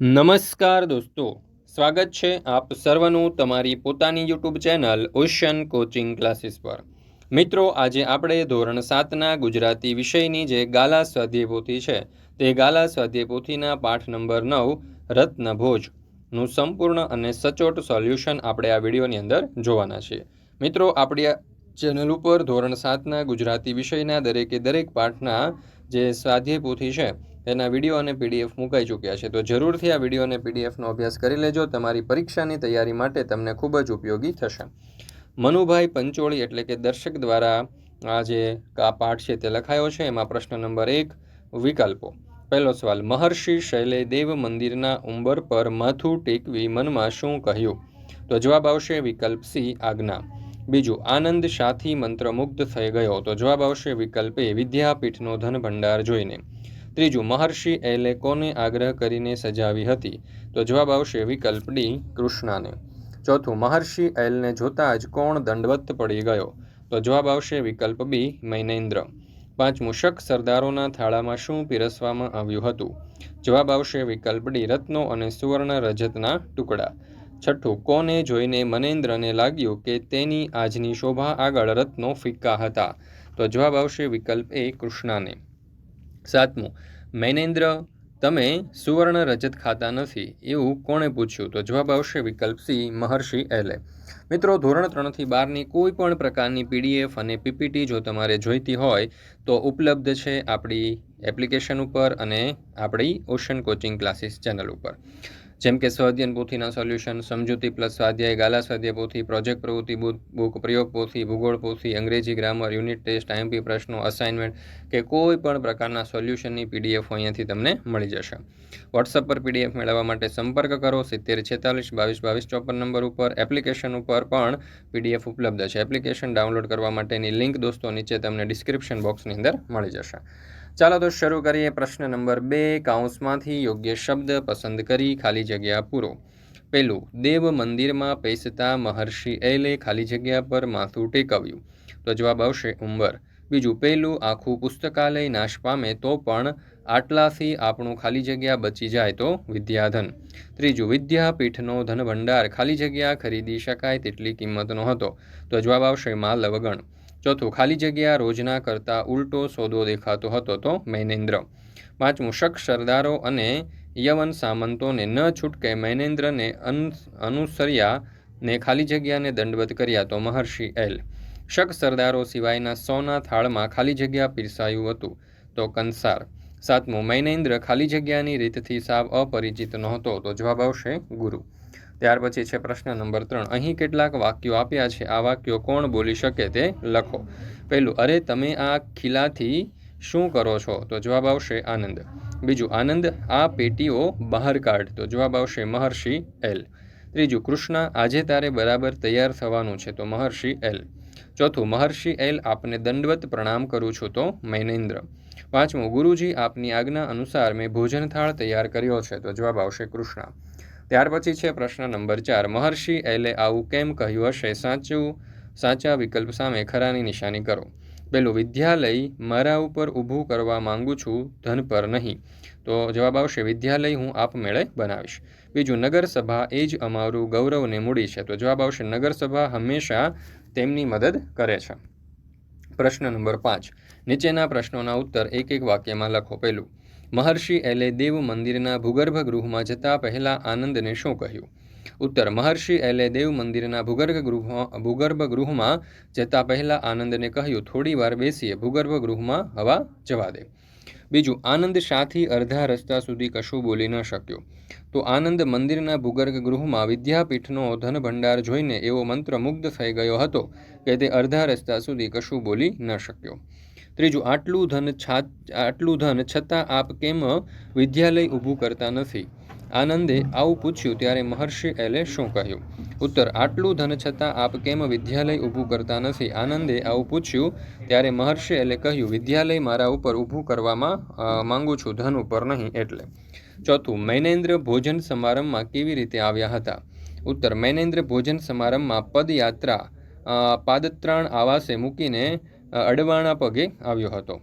નમસ્કાર દોસ્તો, સ્વાગત છે આપ સર્વનું તમારી પોતાની YouTube channel Ocean Coaching Classes પર. મિત્રો, આજે આપણે ધોરણ સાતના ગુજરાતી વિષયની જે ગાલા સ્વાધ્યાય પોથી છે, તે ગાલા સ્વાધ્યાય પોથીના પાઠ નંબર નવ રત્નભોજનું સંપૂર્ણ અને સચોટ સોલ્યુશન આપણે આ વિડીયોની અંદર જોવાના છીએ. મિત્રો, આપણી ચેનલ ઉપર ધોરણ સાતના ગુજરાતી વિષયના દરેકે દરેક પાઠના જે સ્વાધ્યાય પોથી છે તેના વીડિયો અને પીડીએફ મુકાઈ ચૂક્યા છે. તો જરૂરથી આ વીડિયો અને પીડીએફનો અભ્યાસ કરી લેજો. તમારી પરીક્ષાની તૈયારી માટે તમને ખૂબ જ ઉપયોગી થશે. મનુભાઈ પંચોળી એટલે કે દર્શક દ્વારા આ જે આ પાઠ છે તે લખાયો છે. એમાં પ્રશ્ન નંબર એક, વિકલ્પો. પહેલો સવાલ, મહર્ષિ શૈલે દેવ મંદિરના ઉંબર પર માથું ટેકવી મનમાં શું કહ્યું? તો જવાબ આવશે વિકલ્પ સી, આજ્ઞા. બીજું, આનંદ સાથી મંત્રમુગ્ધ થઈ ગયો. તો જવાબ આવશે વિકલ્પ વિદ્યાપીઠનો ધન ભંડાર જોઈને. ત્રીજું, મહર્ષિ એલે કોને આગ્રહ કરીને સજાવી હતી? તો જવાબ આવશે વિકલ્પ ડી, કૃષ્ણાને. ચોથું, મહર્ષિ એલને જોતાં જ કોણ દંડવત પડી ગયો? તો જવાબ આવશે વિકલ્પ બી, મૈનેન્દ્ર. પાંચમું, શક સરદારોના થાળામાં શું પીરસવામાં આવ્યું હતું? જવાબ આવશે વિકલ્પ ડી, રત્નો અને સુવર્ણ રજતના ટુકડા. છઠ્ઠું, કોને જોઈને મનેન્દ્રને લાગ્યું કે તેની આજની શોભા આગળ રત્નો ફિક્કા હતા? તો જવાબ આવશે વિકલ્પ એ, કૃષ્ણાને. સાતમું, મૈનેન્દ્ર, તમે સુવર્ણ રજત ખાતા નથી? એવું કોણે પૂછ્યું? તો જવાબ આવશે વિકલ્પ સી મહર્ષિ એલે. મિત્રો, ધોરણ ત્રણથી બારની કોઈ પણ પ્રકારની પીડીએફ અને પીપીટી જો તમારે જોઈતી હોય, તો ઉપલબ્ધ છે આપણી એપ્લિકેશન ઉપર અને આપણી ઓશન કોચિંગ ક્લાસીસ ચેનલ ઉપર. જેમ કે સ્વાધ્યન પોથીના સોલ્યુશન સમજૂતી પ્લસ સ્વાધ્યાય, ગાલા સ્વાધ્યાય પોથી પ્રોજેક્ટ પ્રવૃત્તિ બુક પ્રયોગ પોથી, ભૂગોળ પોથી, અંગ્રેજી ગ્રામર યુનિટ ટેસ્ટ આઈએમપી પ્રશ્નો અસાઇનમેન્ટ કે કોઈ પણ પ્રકારના સોલ્યુશનની પીડીએફ અહીંયાથી તમને મળી જશે. વોટ્સઅપ પર પીડીએફ મેળવવા માટે સંપર્ક કરો. સિત્તેર છેતાલીસ, બાવીસ બાવીસ, ચોપન નંબર ઉપર એપ્લિકેશન ઉપર પણ પીડીએફ ઉપલબ્ધ છે. એપ્લિકેશન ડાઉનલોડ કરવા માટેની લિંક દોસ્તો નીચે તમને ડિસ્ક્રિપ્શન બોક્સની અંદર મળી જશે. ચાલો તો શરૂ કરીએ પ્રશ્ન નંબર બે. કાઉન્સમાંથી યોગ્ય શબ્દ પસંદ કરી ખાલી જગ્યા પૂરો. પહેલું, દેવ મંદિરમાં પેસતા મહર્ષિ એલે ખાલી જગ્યા પર માથું ટેકવ્યું. તો જવાબ આવશે ઉંબર. બીજું, પહેલું, આખું પુસ્તકાલય નાશ પામે તો પણ આટલાથી આપણું ખાલી જગ્યા બચી જાય તો વિદ્યાધન. ત્રીજું, વિદ્યાપીઠનો ધનભંડાર ખાલી જગ્યા ખરીદી શકાય તેટલી કિંમતનો હતો. તો જવાબ આવશે માલ લવગણ ચોથું ખાલી જગ્યા રોજના કરતાં ઉલટો સોદો દેખાતો હતો તો મૈનેન્દ્ર પાંચમું શક સરદારો અને યવન સામંતોને ન છૂટકે મૈનેન્દ્રને અનુસર્યા ને ખાલી જગ્યાને દંડવત કર્યા તો મહર્ષિ એલ. શક સરદારો સિવાયના સોના થાળમાં ખાલી જગ્યા પીરસાયું હતું તો કંસાર. સાતમું મૈનેન્દ્ર ખાલી જગ્યાની રીતથી સાવ અપરિચિત નહોતો તો જવાબ આવશે ગુરુ. ત્યાર પછી છે પ્રશ્ન નંબર ત્રણ. અહીં કેટલાક વાક્યો આપ્યા છે. આ વાક્યો કોણ બોલી શકે તે લખો. પહેલું, અરે તમે આ ખીલાથી શું કરો છો? તો જવાબ આવશે આનંદ. બીજું, આનંદ, આ પેટીઓ બહાર કાઢ. તો જવાબ આવશે મહર્ષિ એલ. ત્રીજું, કૃષ્ણ, આજે તારે બરાબર તૈયાર થવાનું છે. તો મહર્ષિ એલ. ચોથું, મહર્ષિ એલ, આપને દંડવત પ્રણામ કરું છું. તો મૈનેન્દ્ર. પાંચમું, ગુરુજી, આપની આજ્ઞા અનુસાર મેં ભોજન થાળ તૈયાર કર્યો છે. તો જવાબ આવશે કૃષ્ણ. ત્યાર પછી છે પ્રશ્ન નંબર ચાર. મહર્ષિ એલે આવું કેમ કહ્યું હશે? સાચું, સાચા વિકલ્પ સામે ખરાની નિશાની કરો. પેલું, વિદ્યાલય મારા ઉપર ઊભું કરવા માંગુ છું, ધન પર નહીં. તો જવાબ આવશે, વિદ્યાલય હું આપમેળે બનાવીશ. બીજું, નગરસભા એ જ અમારું ગૌરવને મૂડી છે. તો જવાબ આવશે, નગરસભા હંમેશા તેમની મદદ કરે છે. પ્રશ્ન નંબર પાંચ. નીચેના પ્રશ્નોના ઉત્તર એક એક વાક્યમાં લખો. પહેલું મહર્ષિ એલે દેવ મંદિરના ભૂગર્ભ ગૃહમાં જતા પહેલાં આનંદને શું કહ્યું? ઉત્તર, મહર્ષિ એલે દેવ મંદિરના ભૂગર્ભ ગૃહ ભૂગર્ભ ગૃહમાં જતા પહેલાં આનંદને કહ્યું, થોડી વાર બેસીએ, ભૂગર્ભ ગૃહમાં હવા જવા દે. બીજું, આનંદ શાથી અડધા રસ્તા સુધી કશું બોલી ન શક્યો. તો આનંદ મંદિરના ભૂગર્ભ ગૃહમાં વિદ્યાપીઠનો ધન ભંડાર જોઈને એવો મંત્ર મુગ્ધ થઈ ગયો હતો કે તે અડધા રસ્તા સુધી કશું બોલી ન શક્યો. ત્રીજું, આટલું ધન છા, આટલું ધન છતાં આપ કેમ વિદ્યાલય ઊભું કરતા નથી? આનંદે આવું પૂછ્યું ત્યારે મહર્ષિ એલે શું કહ્યું? ઉત્તર, આટલું ધન છતાં આપ કેમ વિદ્યાલય ઊભું કરતા નથી? આનંદે આવું પૂછ્યું ત્યારે મહર્ષિ એલે કહ્યું, વિદ્યાલય મારા ઉપર ઊભું કરવામાં માંગુ છું, ધન ઉપર નહીં, એટલે. ચોથું, મૈનેન્દ્ર ભોજન સમારંભમાં કેવી રીતે આવ્યા હતા? ઉત્તર, મૈનેન્દ્ર ભોજન સમારંભમાં પદયાત્રા પાદત્રાણ આવાસે મૂકીને અડવાણા પગે આવ્યો હતો.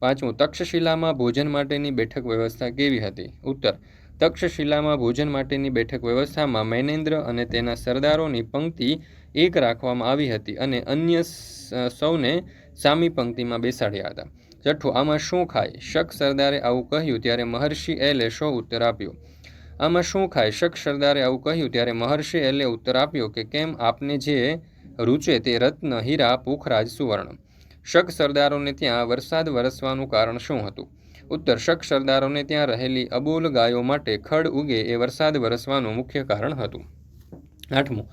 પાંચમું, તક્ષશિલામાં ભોજન માટેની બેઠક વ્યવસ્થા કેવી હતી? ઉત્તર, તક્ષશિલામાં ભોજન માટેની બેઠક વ્યવસ્થામાં મૈનેન્દ્ર અને તેના સરદારોની પંક્તિ એક રાખવામાં આવી હતી અને અન્ય સૌને સામી પંક્તિમાં બેસાડ્યા હતા. છઠ્ઠું, આમાં શું ખાય? શક સરદારે આવું કહ્યું ત્યારે મહર્ષિ એલે શો ઉત્તર આપ્યો. આમાં શું ખાય? શક સરદારે આવું કહ્યું ત્યારે મહર્ષિ એલે ઉત્તર આપ્યો કે કેમ આપને જે રૂચે તે રત્ન, હીરા, પુખરાજ, સુવર્ણ. શક સરદારોને ત્યાં વરસાદ વરસવાનું કારણ શું હતું? ઉત્તર, શક સરદારોને ત્યાં રહેલી અબોલ ગાયો માટે ખડ ઉગે એ વરસાદ વરસવાનું મુખ્ય કારણ હતું. આઠમું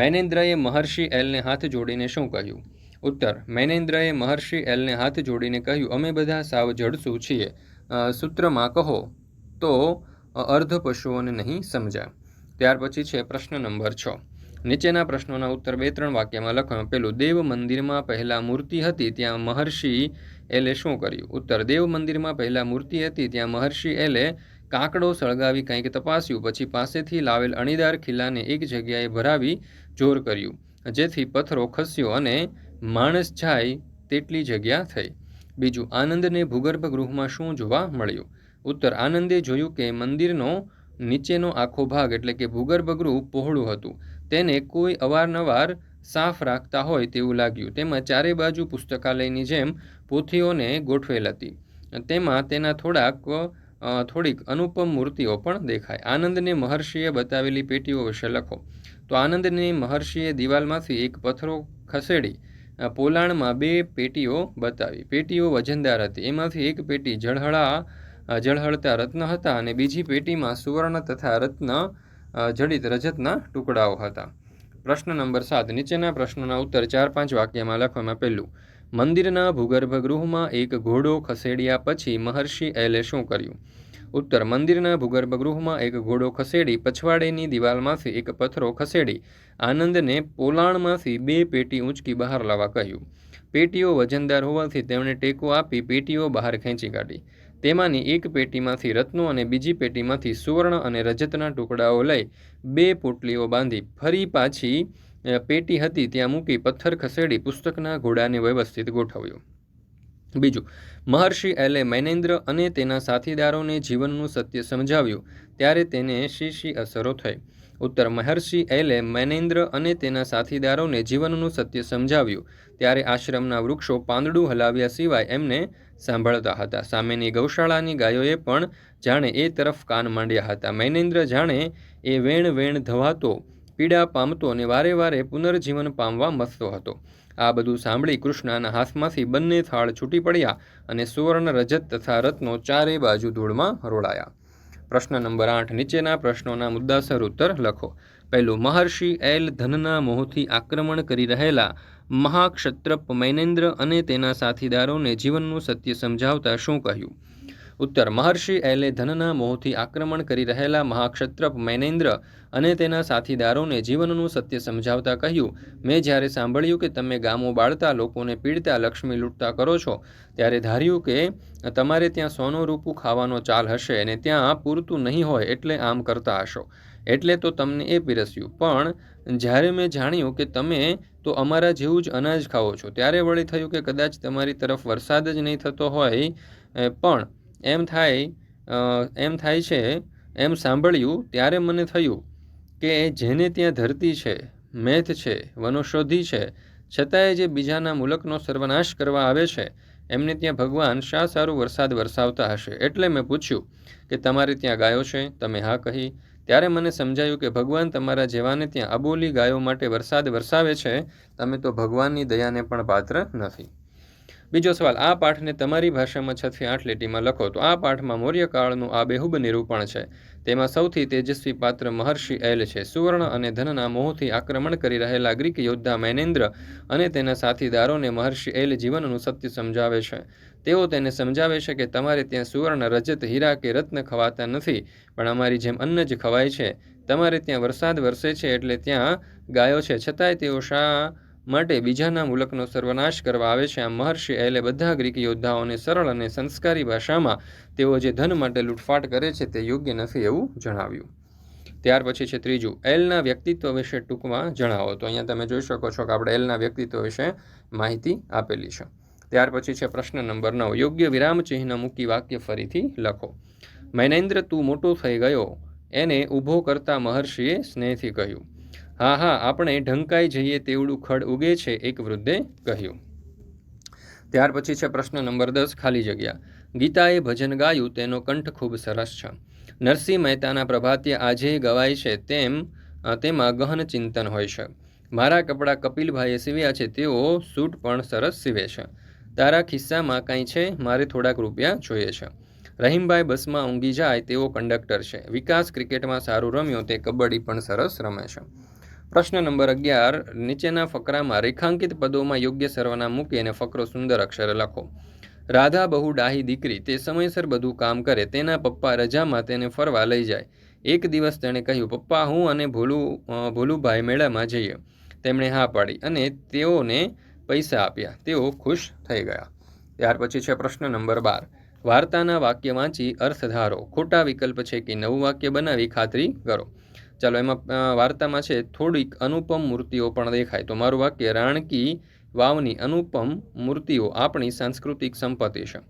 મૈનેન્દ્રએ મહર્ષિ એલને હાથ જોડીને શું કહ્યું? ઉત્તર મૈનેન્દ્રએ મહર્ષિ એલને હાથ જોડીને કહ્યું, અમે બધા સાવ જડસું છીએ. સૂત્રમાં કહો તો અર્ધ પશુઓને નહીં સમજા ત્યાર પછી છે પ્રશ્ન નંબર છ. નીચેના પ્રશ્નોના ઉત્તર બે ત્રણ વાક્યમાં લખો પેલું, દેવ મંદિરમાં પહેલાં મૂર્તિ હતી, ત્યાં મહર્ષિ એલે શું કર્યું? ઉત્તર, દેવ મંદિરમાં પહેલાં મૂર્તિ હતી, ત્યાં મહર્ષિ એલે કાકડો સળગાવી કંઈક તપાસ્યું, પછી પાસેથી લાવેલ અણીદાર ખીલાને એક જગ્યાએ ભરાવી જોર કર્યું, જેથી પથ્થરો ખસ્યો અને માણસ જાય તેટલી જગ્યા થઈ. બીજું, આનંદને ભૂગર્ભ ગૃહમાં શું જોવા મળ્યું? ઉત્તર, આનંદે જોયું કે મંદિરનો નીચેનો આખો ભાગ એટલે કે ભૂગર્ભ ગૃહ પહોળું હતું. તેને કોઈ અવારનવાર સાફ રાખતા હોય તેવું લાગ્યું. તેમાં ચારે બાજુ પુસ્તકાલયની જેમ પોથીઓને ગોઠવેલ હતી. તેમાં તેના થોડાક થોડીક અનુપમ મૂર્તિઓ પણ દેખાય. આનંદને મહર્ષિએ બતાવેલી પેટીઓ વિશે લખો. તો આનંદને મહર્ષિએ દિવાલમાંથી એક પથ્થરો ખસેડી પોલાણમાં બે પેટીઓ બતાવી. પેટીઓ વજનદાર હતી. એમાંથી એક પેટી જળહળા જળહળતા રત્ન હતા અને બીજી પેટીમાં સુવર્ણ તથા રત્ન જડિત રજતના ટુકડાઓ હતા. પ્રશ્ન નંબર સાત, નીચેના પ્રશ્નોના ઉત્તર ચાર પાંચ વાક્યમાં લખવામાં પહેલું, મંદિરના ભૂગર્ભ ગૃહમાં એક ઘોડો ખસેડ્યા પછી મહર્ષિ એલે શું કર્યું? ઉત્તર, મંદિરના ભૂગર્ભ ગૃહમાં એક ઘોડો ખસેડી પછવાડેની દિવાલમાંથી એક પથ્થરો ખસેડી આનંદને પોલાણમાંથી બે પેટી ઊંચકી બહાર લાવવા કહ્યું. પેટીઓ વજનદાર હોવાથી તેમણે ટેકો આપી પેટીઓ બહાર ખેંચી કાઢી. તેમાંની એક પેટીમાંથી રત્નો અને બીજી પેટીમાંથી સુવર્ણ અને રજતના ટુકડાઓ લઈ બે પોટલીઓ બાંધી ફરી પાછી પેટી હતી ત્યાં મૂકી પથ્થર ખસેડી પુસ્તકના ઘોડાને વ્યવસ્થિત ગોઠવ્યો. બીજું, મહર્ષિ એલે. મૈનેન્દ્ર અને તેના સાથીદારોને જીવનનું સત્ય સમજાવ્યું, ત્યારે તેને શી શી અસરો થઈ? ઉત્તર, મહર્ષિ એલે. મૈનેન્દ્ર અને તેના સાથીદારોને જીવનનું સત્ય સમજાવ્યું, ત્યારે આશ્રમના વૃક્ષો પાંદડું હલાવ્યા સિવાય એમને સાંભળતા હતા. સામેની ગૌશાળાની ગાયોએ પણ જાણે એ તરફ કાન માંડ્યા હતા. મૈનેન્દ્ર જાણે એ વેણ વેણ ધવાતો, પીડા પામતો અને વારે વારે પુનર્જીવન પામવા મસતો હતો. આ બધું સાંભળી કૃષ્ણના હાથમાંથી બંને થાળ છૂટી પડ્યા અને સુવર્ણ રજત તથા રત્નો ચારે બાજુ ધૂળમાં રોળાયા પ્રશ્ન નંબર આઠ, નીચેના પ્રશ્નોના મુદ્દાસર ઉત્તર લખો. પહેલું, મહર્ષિ એલ ધનના મોહથી આક્રમણ કરી રહેલા મહાક્ષત્રપ મૈનેન્દ્ર અને તેના સાથીદારોને જીવનનું સત્ય સમજાવતા શું કહ્યું? ઉત્તર મહર્ષિ એલે ધનના મોહથી આક્રમણ કરી રહેલા મહાક્ષત્રપ મૈનેન્દ્ર અને તેના સાથીદારોને જીવનનું સત્ય સમજાવતા કહ્યું, મેં જ્યારે સાંભળ્યું કે તમે ગામો બાળતા, લોકોને પીડતા, લક્ષ્મી લૂંટતા કરો છો, ત્યારે ધાર્યું કે તમારે ત્યાં સોનું રૂપું ખાવાનો ચાલ હશે અને ત્યાં પૂરતું નહીં હોય એટલે આમ કરતા હશો. એટલે તો તમને એ પીરસ્યું. પણ જ્યારે મેં જાણ્યું કે તમે તો અમારા જેવું જ અનાજ ખાઓ છો, ત્યારે વળી થયું કે કદાચ તમારી તરફ વરસાદ જ નહીં થતો હોય પણ એમ થાય એમ થાય છે, એમ સાંભળ્યું ત્યારે મને થયું કે જેને ત્યાં ધરતી છે મેથ છે, વનૌષધિ છે, છતાંય જે બીજાના મુલકનો સર્વનાશ કરવા આવે છે, એમને ત્યાં ભગવાન શા સારું વરસાદ વરસાવતા હશે? એટલે મેં પૂછ્યું કે તમારે ત્યાં ગાયો છે? તમે હા કહી. ત્યારે મને સમજાયું કે ભગવાન તમારા જેવાને ત્યાં અબોલી ગાયો માટે વરસાદ વરસાવે છે, તમે તો ભગવાનની દયાને પણ પાત્ર નથી. બીજો સવાલ, આ પાઠને તમારી ભાષામાં છથી આઠ લીટીમાં લખો તો આ પાઠમાં મૌર્યકાળનું બેહુબ નિરૂપણ છે. તેમાં સૌથી તેજસ્વી પાત્ર મહર્ષિ એલ છે. સુવર્ણ અને ધનના મોહથી આક્રમણ કરી રહેલા ગ્રીક યોદ્ધા મૈનેન્દ્ર અને તેના સાથીદારોને મહર્ષિ એલ જીવનનું સત્ય સમજાવે છે. તેઓ તેને સમજાવે છે કે તમારે ત્યાં સુવર્ણ, રજત, હીરા કે રત્ન ખવાતા નથી, પણ અમારી જેમ અન્ન જ ખવાય છે. તમારે ત્યાં વરસાદ વરસે છે એટલે ત્યાં ગાયો છે. છતાંય તેઓ શા માટે બીજાના મુલકનો સર્વનાશ કરવા આવે છે. આ મહર્ષિ એલે બધા ગ્રીક યોદ્ધાઓને સરળ અને સંસ્કારી ભાષામાં તેઓ જે ધન માટે લૂંટફાટ કરે છે તે યોગ્ય નથી એવું જણાવ્યું. ત્યાર પછી છે ત્રીજું એલના વ્યક્તિત્વ વિશે ટૂંકમાં જણાવો. તો અહીંયા તમે જોઈ શકો છો કે આપણે એલના વ્યક્તિત્વ વિશે માહિતી આપેલી છે. ત્યાર પછી છે પ્રશ્ન નંબર નવ, યોગ્ય વિરામચિહ્ન મૂકી વાક્ય ફરીથી લખો. મૈનેન્દ્ર, તું મોટો થઈ ગયો. એને ઊભો કરતા મહર્ષિએ સ્નેહથી કહ્યું. હા હા, આપણે ઢંકાઈ જઈએ તેવડું ખડ ઉગે છે, એક વૃદ્ધે કહ્યું. ત્યાર પછી છે પ્રશ્ન નંબર દસ, ખાલી જગ્યા. ગીતાએ ભજન ગાયું, તેનો કંઠ ખૂબ સરસ છે. નરસિંહ મહેતાના પ્રભાત્ય આજે ગવાય છે, તેમ તેમાં ગહન ચિંતન હોય છે. મારા કપડાં કપિલભાઈએ સીવ્યા છે, તેઓ સૂટ પણ સરસ સીવે છે. તારા ખિસ્સામાં કાંઈ છે? મારે થોડાક રૂપિયા જોઈએ છે. રહીમભાઈ બસમાં ઊંઘી જાય તેવો કંડક્ટર છે. વિકાસ ક્રિકેટમાં સારું રમ્યો, તે કબડ્ડી પણ સરસ રમે છે. પ્રશ્ન નંબર અગિયાર, નીચેના ફકરામાં રેખાંકિત પદોમાં યોગ્ય સર્વનામ મૂકી અને ફકરો સુંદર અક્ષરે લખો. રાધા બહુ ડાહી દીકરી, તે સમયસર બધું કામ કરે, તેના પપ્પા રજામાં તેને ફરવા લઈ જાય. એક દિવસ તેણે કહ્યું, પપ્પા, હું અને ભોલુ ભોલુભાઈ મેળામાં જઈએ. તેમણે હા પાડી અને તેઓને પૈસા આપ્યા. તેઓ ખુશ થઈ ગયા. ત્યાર પછી છે પ્રશ્ન નંબર બાર. વાર્તાના વાક્ય વાંચી અર્થ ધારો ખોટા વિકલ્પ છે કે નવું વાક્ય બનાવી ખાતરી કરો. ચાલો, એમાં વાર્તામાં છે, થોડીક અનુપમ મૂર્તિઓ પણ દેખાય. તો મારું વાક્ય, રાણકી વાવની અનુપમ મૂર્તિઓ આપણી સાંસ્કૃતિક સંપત્તિ છે.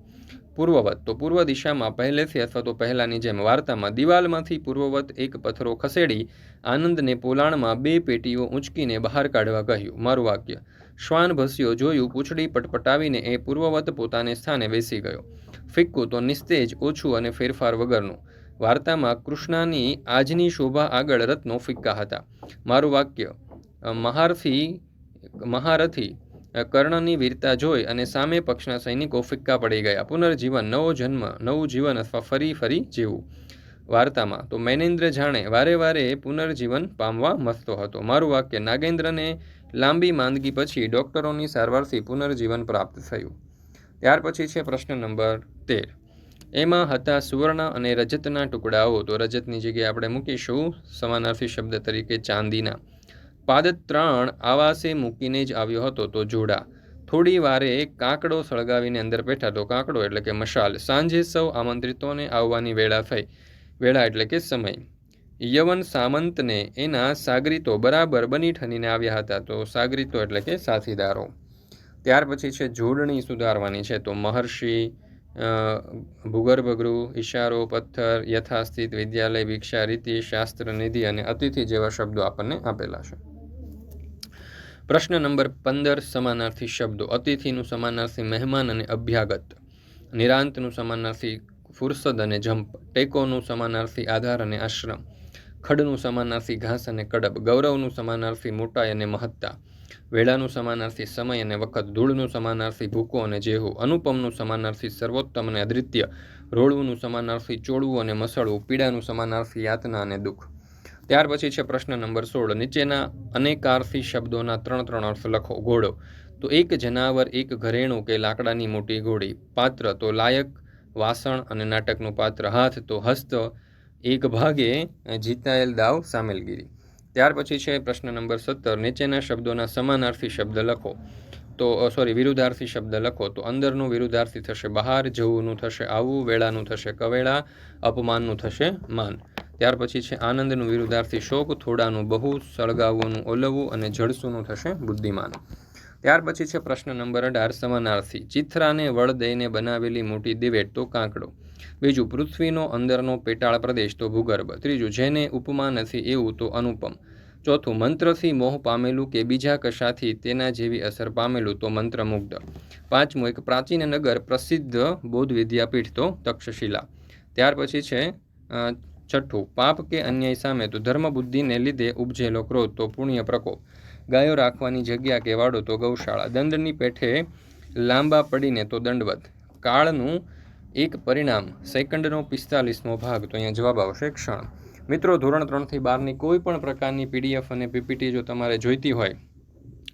પૂર્વવત, તો પૂર્વ દિશામાં પહેલેથી અથવા તો પહેલાંની જેમ વાર્તામાં દિવાલમાંથી પૂર્વવત એક પથ્થરો ખસેડી આનંદને પોલાણમાં બે પેટીઓ ઊંચકીને બહાર કાઢવા કહ્યું. મારું વાક્ય, શ્વાન ભસ્યો જોયું, પૂંછડી પટપટાવીને એ પૂર્વવત પોતાને સ્થાને બેસી ગયો. ફિક્કું તો નિસ્તેજ ઓછું અને ફેરફાર વગરનું. વાર્તામાં કૃષ્ણાની આજની શોભા આગળ રત્નો ફિક્કા હતા. મારું વાક્ય મહારથી મહારથી કર્ણની વીરતા જોઈ અને સામે પક્ષના સૈનિકો ફિક્કા પડી ગયા. પુનર્જીવન, નવો જન્મ, નવું જીવન અથવા ફરી ફરી જીવવું. વાર્તામાં, તો મૈનેન્દ્ર જાણે, વારે વારે પુનર્જીવન પામવા મથતો હતો. મારું વાક્ય, નાગેન્દ્રને લાંબી માંદગી પછી ડૉક્ટરોની સારવારથી પુનર્જીવન પ્રાપ્ત થયું. ત્યાર પછી છે પ્રશ્ન નંબર તેર. એમાં હતા સુવર્ણ અને રજતના ટુકડાઓ. તો રજતની જગ્યાએ આપણે મૂકીશું સમાનાર્થી શબ્દ તરીકે ચાંદીના. પાદ ત્રણ આવાસે મૂકીને જ આવ્યો હતો તો જોડા. થોડી વારે કાંકડો સળગાવીને અંદર બેઠા તો કાંકડો એટલે કે મશાલ. સાંજે સૌ આમંત્રિતોને આવવાની વેળા થઈ. વેળા એટલે કે સમય. યવન સામંતને એના સાગરીતો બરાબર બની ઠનીને આવ્યા હતા તો સાગરીતો એટલે કે સાથીદારો. ત્યાર પછી છે જોડણી સુધારવાની છે તો મહર્ષિ અ, ભૂગર્ભગૃહ ઈશારો પથ્થર યથાસ્થિત વિદ્યાલય ભિક્ષા રીતિ શાસ્ત્ર નિધિ અને અતિથિ જેવા શબ્દો આપણને આપેલા છે. પ્રશ્ન નંબર પંદર સમાનાર્થી શબ્દો. અતિથિનું સમાનાર્થી મહેમાન અને અભ્યાગત. નિરાંતનું સમાનાર્થી ફુરસદ અને જંપ. ટેકોનું સમાનાર્થી આધાર અને આશ્રમ. ખડનું સમાનાર્થી ઘાસ અને કડબ. ગૌરવનું સમાનાર્થી મોટાઈ અને મહત્તા. વેળાનું સમાનાર્થી સમય અને વખત, ધૂળનું સમાનાર્થી ભૂકો અને જેહુ, અનુપમનું સમાનાર્થી સર્વોત્તમ અને અદ્વિત્ય, રોળવુંનું સમાનાર્થી ચોળવું અને મસળવું, પીડાનું સમાનાર્થી યાતના અને દુઃખ. ત્યાર પછી છે પ્રશ્ન નંબર સોળ. નીચેના અનેકાર્થી શબ્દોના ત્રણ ત્રણ અર્થ લખો. ઘોડો. તો એક જનાવર, એક ઘરેણું કે લાકડાની મોટી ઘોડી. પાત્ર. તો લાયક, વાસણ અને નાટકનું પાત્ર. હાથ. તો હસ્ત. એક ભાગે જીતાયેલ દાવ, સામેલગીરી. ત્યાર પછી છે પ્રશ્ન નંબર સત્તર, નીચેના શબ્દોના સમાનાર્થી શબ્દ લખો. તો સોરી વિરુદ્ધાર્થી શબ્દ લખો. તો અંદરનું વિરુદ્ધાર્થી થશે બહાર જવુંનું થશે આવવું વેળાનું થશે કવેળા, અપમાનનું થશે માન. ત્યાર પછી છે આનંદનું વિરુદ્ધાર્થી શોક, થોડાનું બહુ સળગાવવાનું ઓલવવું અને જળસુનું થશે બુદ્ધિમાન. ત્યાર પછી છે પ્રશ્ન નંબર અઢાર, સમાનાર્થી. ચિથરાને વળ દઈને બનાવેલી મોટી દિવેટ તો કાંકડો. બીજું, પૃથ્વીનો અંદરનો પેટાળ પ્રદેશ તો ભૂગર્ભ. ત્રીજું, જેને ઉપમા નથી એવું તો અનુપમ. ચોથું, મંત્રથી મોહ પામેલું કે બીજા કશાથી તેના જેવી અસર પામેલું તો મંત્રમુગ્ધ. પાંચમું, એક પ્રાચીન નગર, પ્રસિદ્ધ બૌદ્ધ વિદ્યાપીઠ તો તક્ષશિલા. ત્યાર પછી છે છઠ્ઠું, પાપ કે અન્યાય સામે તો ધર્મ બુદ્ધિને લીધે ઉપજેલો ક્રોધ તો પુણ્ય પ્રકોપ. ગાયો રાખવાની જગ્યા કે તો ગૌશાળા. દંડની પેઠે લાંબા પડીને તો દંડવત. કાળનું એક પરિણામ, સેકન્ડનો પિસ્તાલીસમો ભાગ. તો અહીંયા જવાબ આવશે ક્ષણ. મિત્રો, ધોરણ ત્રણથી બારની કોઈ પણ પ્રકારની પીડીએફ અને પીપીટી જો તમારે જોઈતી હોય,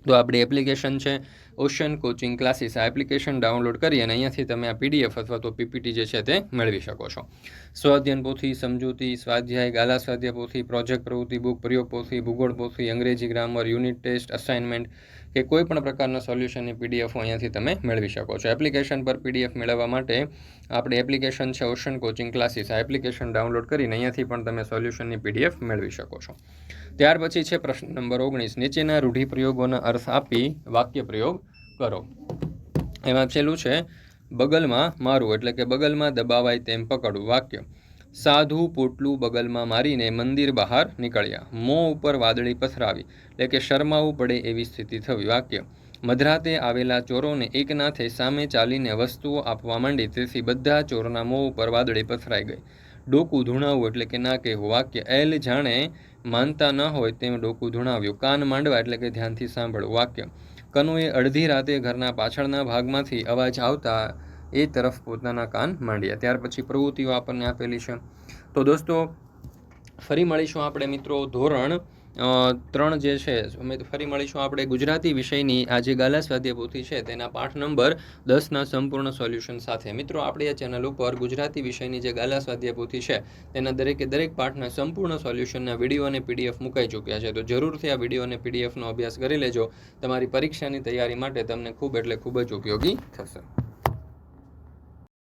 તો આપણી એપ્લિકેશન છે. ઓશન કોચિંગ ક્લાસીસ આ એપ્લિકેશન ડાઉનલોડ કરી અને અહીંયાથી તમે આ પીડીએફ અથવા તો પીપીટી જે છે તે મેળવી શકો છો. સ્વાધ્યન પોથી, સમજૂતી, સ્વાધ્યાય, ગાલા સ્વાધ્યાય પોથી, પ્રોજેક્ટ પ્રવૃત્તિ, બુક પ્રયોગ પોથી, ભૂગોળ પોથી, અંગ્રેજી ગ્રામર, યુનિટ ટેસ્ટ, અસાઇનમેન્ટ કે કોઈ પણ પ્રકારના સોલ્યુશનની પીડીએફ અહીંયાથી તમે મેળવી શકો છો. એપ્લિકેશન પર પીડીએફ મેળવવા માટે આપણે એપ્લિકેશન છે ઓશન કોચિંગ ક્લાસીસ. આ એપ્લિકેશન ડાઉનલોડ કરીને અહીંયાથી પણ તમે સોલ્યુશનની પીડીએફ મેળવી શકો છો. ત્યાર પછી છે પ્રશ્ન નંબર ઓગણીસ. નીચેના રૂઢિપ્રયોગોના અર્થ આપી વાક્ય પ્રયોગ કરો. એમાં છેલ્લું છે, બગલમાં મારું એટલે કે બગલમાં દબાવાય તેમ પકડવું વાક્ય. સાધુ પોટલું બગલમાં મારીને મંદિર બહાર નીકળ્યા. મોં ઉપર વાદળી પથરાવી. એટલે કે શરમાવું પડે એવી સ્થિતિ થવી વાક્ય. મધરાતે આવેલા ચોરોને એકનાથે સામે ચાલીને વસ્તુઓ આપવા માંડી. તેથી બધા ચોરના મોં ઉપર વાદળી પથરાઈ ગઈ. ડોકું ધૂણાવવું એટલે કે ના કહેવું. વાક્ય એલ જાણે માનતા ન હોય તેમ ડોકું ધૂણાવ્યું. કાન માંડવા એટલે કે ધ્યાનથી સાંભળવું. વાક્ય કનુએ અડધી રાતે ઘરના પાછળના ભાગમાંથી અવાજ આવતા એ તરફ પોતાના કાન માંડ્યા. ત્યાર પછી પ્રવૃત્તિઓ આપણને આપેલી છે. તો દોસ્તો, ફરી મળીશું આપણે મિત્રો ધોરણ ત્રણ જે છે અમે ફરી મળીશું આપણે ગુજરાતી વિષયની. આ જે ગાલા સ્વાધ્યાય છે, તેના પાઠ નંબર દસના સંપૂર્ણ સોલ્યુશન સાથે. મિત્રો, આપણી આ ચેનલ ઉપર ગુજરાતી વિષયની જે ગાલા સ્વાધ્યાય છે, તેના દરેકે દરેક પાઠના સંપૂર્ણ સોલ્યુશનના વીડિયો અને પીડીએફ મુકાઈ ચૂક્યા છે. તો જરૂરથી આ વીડિયો અને પીડીએફનો અભ્યાસ કરી લેજો. તમારી પરીક્ષાની તૈયારી માટે તમને ખૂબ એટલે ખૂબ જ ઉપયોગી થશે.